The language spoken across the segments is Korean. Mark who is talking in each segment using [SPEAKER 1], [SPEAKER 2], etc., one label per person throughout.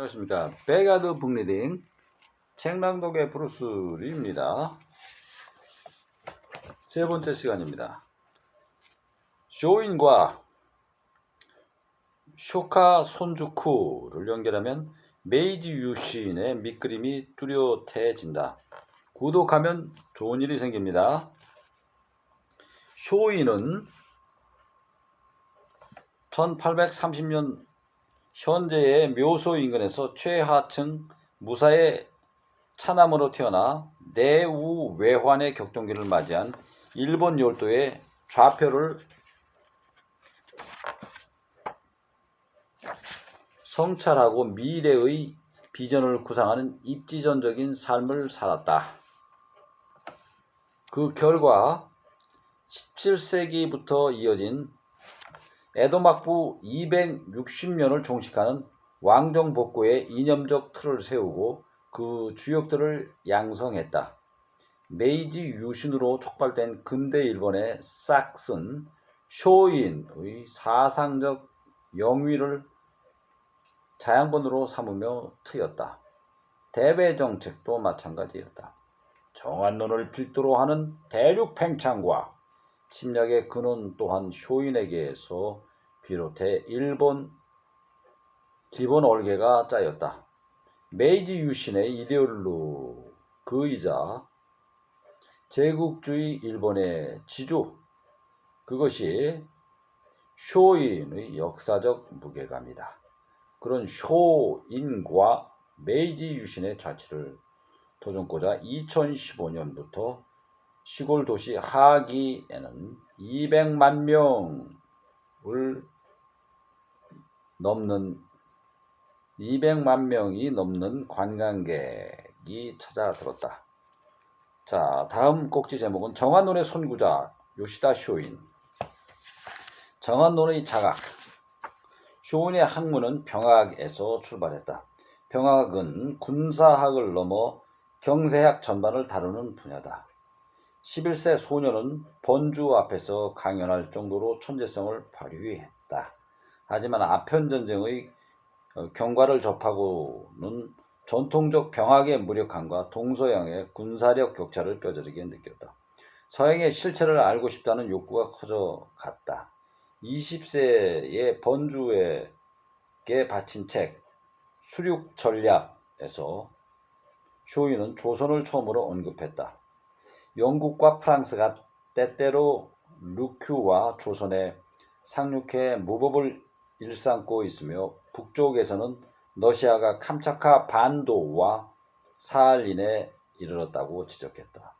[SPEAKER 1] 안녕하십니까. 베가드 북리딩 책랑독의 브루스리입니다. 세 번째 시간입니다. 쇼인과 쇼카 손주쿠를 연결하면 메이지 유시인의 밑그림이 뚜렷해진다. 구독하면 좋은 일이 생깁니다. 쇼인은 1830년 현재의 묘소 인근에서 최하층 무사의 차남으로 태어나 내우 외환의 격동기를 맞이한 일본 열도의 좌표를 성찰하고 미래의 비전을 구상하는 입지전적인 삶을 살았다. 그 결과 17세기부터 이어진 에도 막부 260년을 종식하는 왕정 복고의 이념적 틀을 세우고 그 주역들을 양성했다. 메이지 유신으로 촉발된 근대 일본의 싹슨 쇼인의 사상적 영위를 자양분으로 삼으며 트였다. 대외 정책도 마찬가지였다. 정한론을 필두로 하는 대륙 팽창과 침략의 근원 또한 쇼인에게서 비롯해 일본 기본 얼개가 짜였다. 메이지 유신의 이데올로 그이자 제국주의 일본의 지주 그것이 쇼인의 역사적 무게감이다. 그런 쇼인과 메이지 유신의 자취를 도전고자 2015년부터 시골 도시 하기에는 200만 명을 넘는 200만 명이 넘는 관광객이 찾아들었다. 자, 다음 꼭지 제목은 정한론의 선구자 요시다 쇼인. 정한론의 자각. 쇼인의 학문은 병학에서 출발했다. 병학은 군사학을 넘어 경세학 전반을 다루는 분야다. 11세 소녀는 번주 앞에서 강연할 정도로 천재성을 발휘했다. 하지만 아편 전쟁의 어, 경과를 접하고는 전통적 병학의 무력함과 동서양의 군사력 격차를 뼈저리게 느꼈다. 서양의 실체를 알고 싶다는 욕구가 커져갔다. 20세의 번주에게 바친 책 수륙 전략에서 쇼이는 조선을 처음으로 언급했다. 영국과 프랑스가 때때로 루큐와 조선에 상륙해 무법을 일삼고 있으며 북쪽에서는 러시아가 캄차카 반도와 사할린에 이르렀다고 지적했다.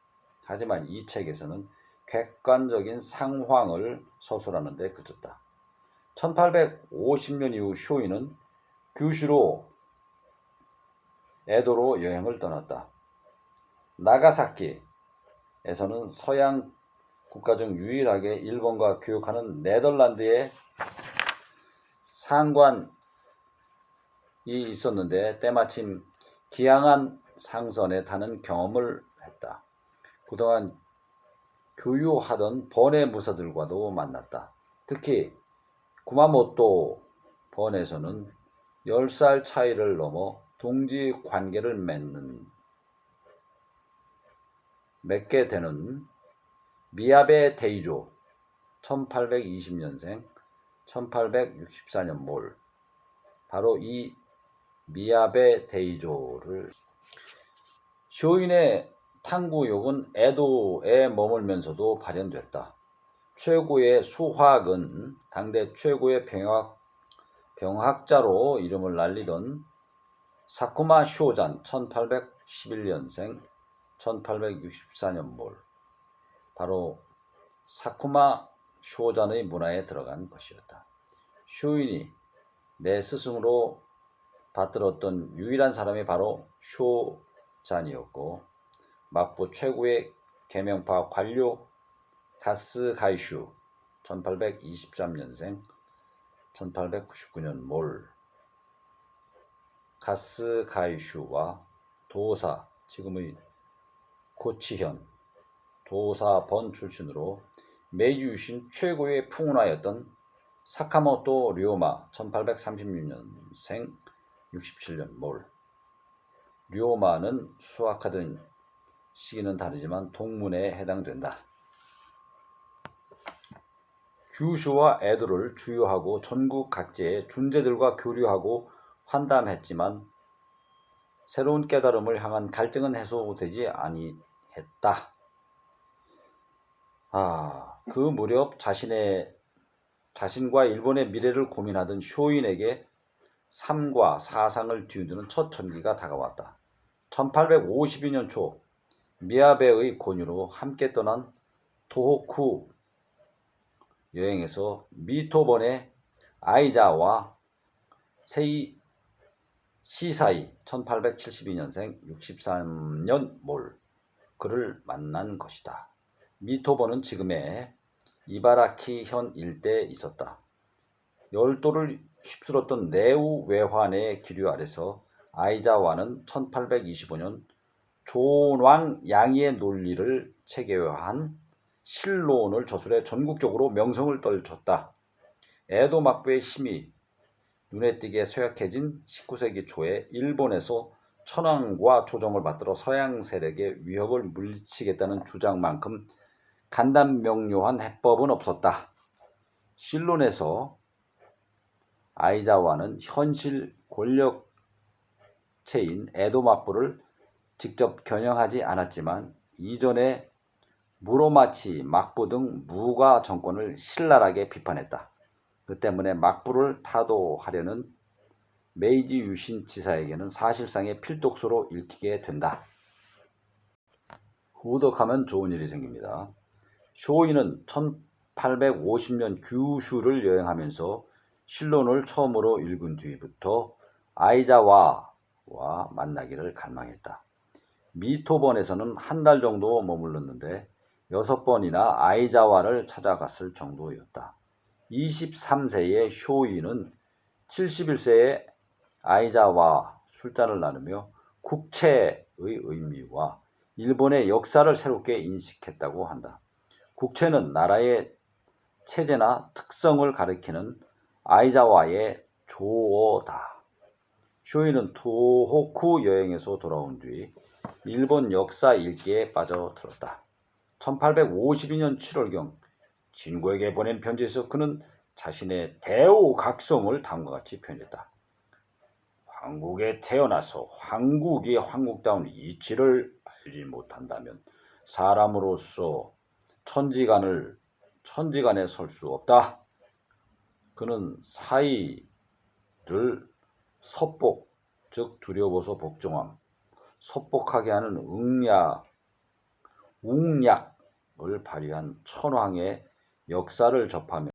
[SPEAKER 1] 하지만 이 책에서는 객관적인 상황을 서술하는 데 그쳤다. 1850년 이후 쇼이는 규슈로 에도로 여행을 떠났다. 나가사키 에서는 서양 국가 중 유일하게 일본과 교역하는 네덜란드의 상관이 있었는데 때마침 기항한 상선에 타는 경험을 했다. 그동안 교유하던 번외 무사들과도 만났다. 특히 구마모토 번에서는 10살 차이를 넘어 동지 관계를 맺는 맺게 되는 미야베 데이조 1820년생 1864년 몰 바로 이 미야베 데이조를 쇼인의 탕구욕은 에도에 머물면서도 발현됐다. 최고의 수학은 당대 최고의 병학, 병학자로 이름을 날리던 사쿠마 쇼잔 1811년생 1864년 몰 바로 사쿠마 쇼잔의 문화에 들어간 것이었다. 쇼인이 내 스승으로 받들었던 유일한 사람이 바로 쇼잔이었고 막부 최고의 개명파 관료 가스 가이슈 1823년생 1899년 몰 가스 가이슈와 도사 지금의 고치현 도사번 출신으로 메이유신 최고의 풍운하였던 사카모토 료마 1836년생 67년 몰. 류오마는 수확하던 시기는 다르지만 동문에 해당된다. 규슈와 에도를 주요하고 전국 각지의 존재들과 교류하고 환담했지만 새로운 깨달음을 향한 갈증은 해소되지 아니 했다. 아, 그 무렵 자신의 자신과 일본의 미래를 고민하던 쇼인에게 삶과 사상을 뒤흔드는 첫 전기가 다가왔다. 1852년 초 미야베의 권유로 함께 떠난 도호쿠 여행에서 미토본의 아이자와 세이 시사이 1872년생 63년 몰 그를 만난 것이다. 미토본은 지금의 이바라키 현 일대에 있었다. 열도를 휩쓸었던 네우 외환의 기류 아래서 아이자와는 1825년 존왕 양이의 논리를 체계화한 실론을 저술해 전국적으로 명성을 떨쳤다. 에도 막부의 힘이 눈에 띄게 쇠약해진 19세기 초에 일본에서 천황과 조정을 받들어 서양 세력의 위협을 물리치겠다는 주장만큼 간단 명료한 해법은 없었다. 실론에서 아이자와는 현실 권력체인 에도 막부를 직접 겨냥하지 않았지만 이전에 무로마치, 막부 등 무가 정권을 신랄하게 비판했다. 그 때문에 막부를 타도하려는 메이지 유신 지사에게는 사실상의 필독수로 읽히게 된다. 후덕하면 좋은 일이 생깁니다. 쇼이는 1850년 규슈를 여행하면서 실론을 처음으로 읽은 뒤부터 아이자와와 만나기를 갈망했다. 미토본에서는 한 달 정도 머물렀는데 여섯 번이나 아이자와를 찾아갔을 정도였다. 23세의 쇼이는 71세의 아이자와 술잔을 나누며 국채의 의미와 일본의 역사를 새롭게 인식했다고 한다. 국채는 나라의 체제나 특성을 가리키는 아이자와의 조어다. 쇼이는 도호쿠 여행에서 돌아온 뒤 일본 역사 읽기에 빠져들었다. 1852년 7월경 진구에게 보낸 편지에서 그는 자신의 대오각성을 다음과 같이 표현했다. 황국에 태어나서 황국이 황국다운 이치를 알지 못한다면 사람으로서 천지간을 천지간에 설 수 없다. 그는 사이를 섭복, 즉 두려워서 복종함, 섭복하게 하는 응약, 웅약을 발휘한 천황의 역사를 접하며